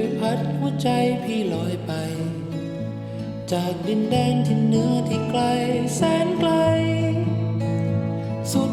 วยพัดหัวใจพี่ลอยไป จากดินแดนที่เหนือที่ไกลแสนไกล สุด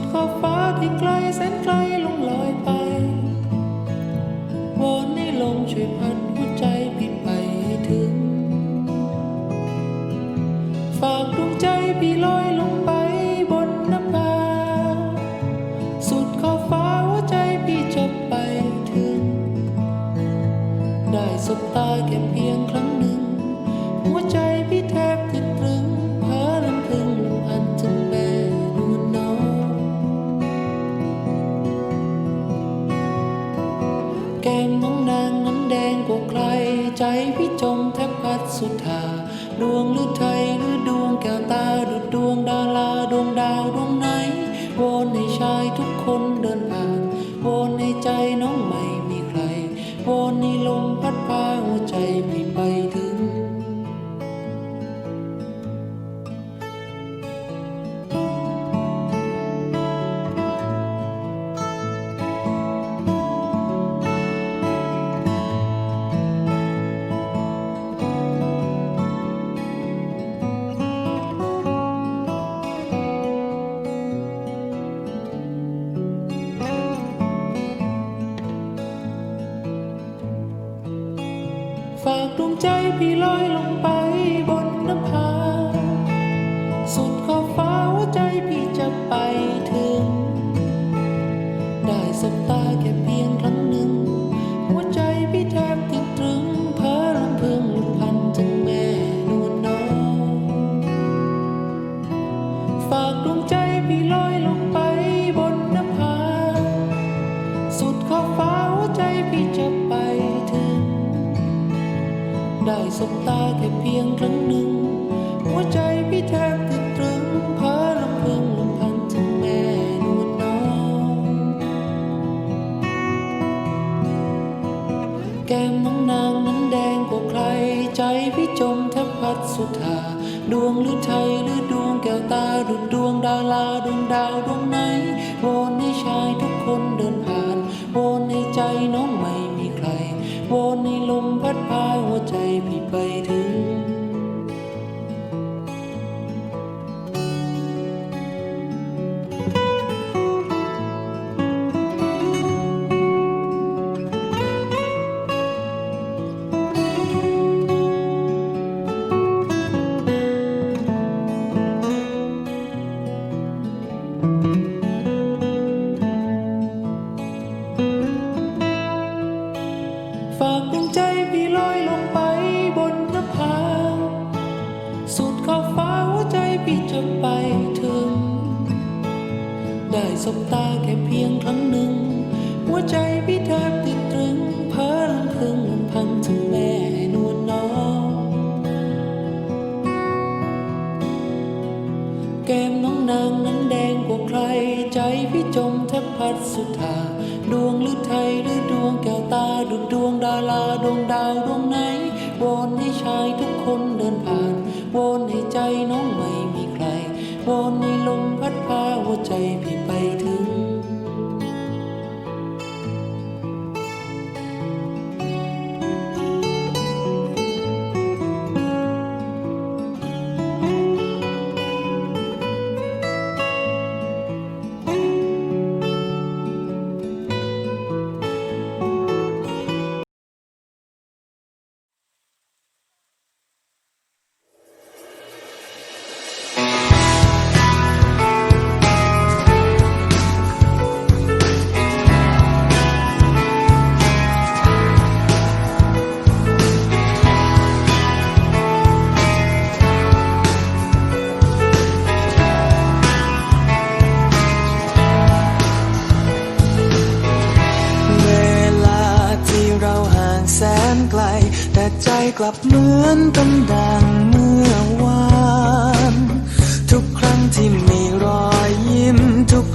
สุดทาดวงหรือไทยหรือดวงแก้วตาดุดดวงดาราดวงดาวดวง ดวงใจพี่ลอยลงไปบน พัดสุธาดวงหรือไทยหรือดวงแก้วตาดุดดวงดาราดวงดาวดวงนา ได้สบตาแค่เพียงครั้งหนึ่ง หัวใจพี่แทบติดตรึงเพ้อลำพึงลำพันถึงแม่นวลน้อง แก้มน้องนางนั้นแดงกว่าใคร ใจพี่จมแทบพัดสุดาดวงหรือไทยหรือดวงแก้วตาดุดดวงดาราดวงดาวดวงไหนวอนให้ชายทุกคนเดินผ่านวอนให้ใจน้องไม่มีใครวอนให้ลมพัดพาหัวใจพี่ ใจกลับเหมือนเป็นดังเมื่อวาน ทุกครั้งที่มีรอยยิ้มทุก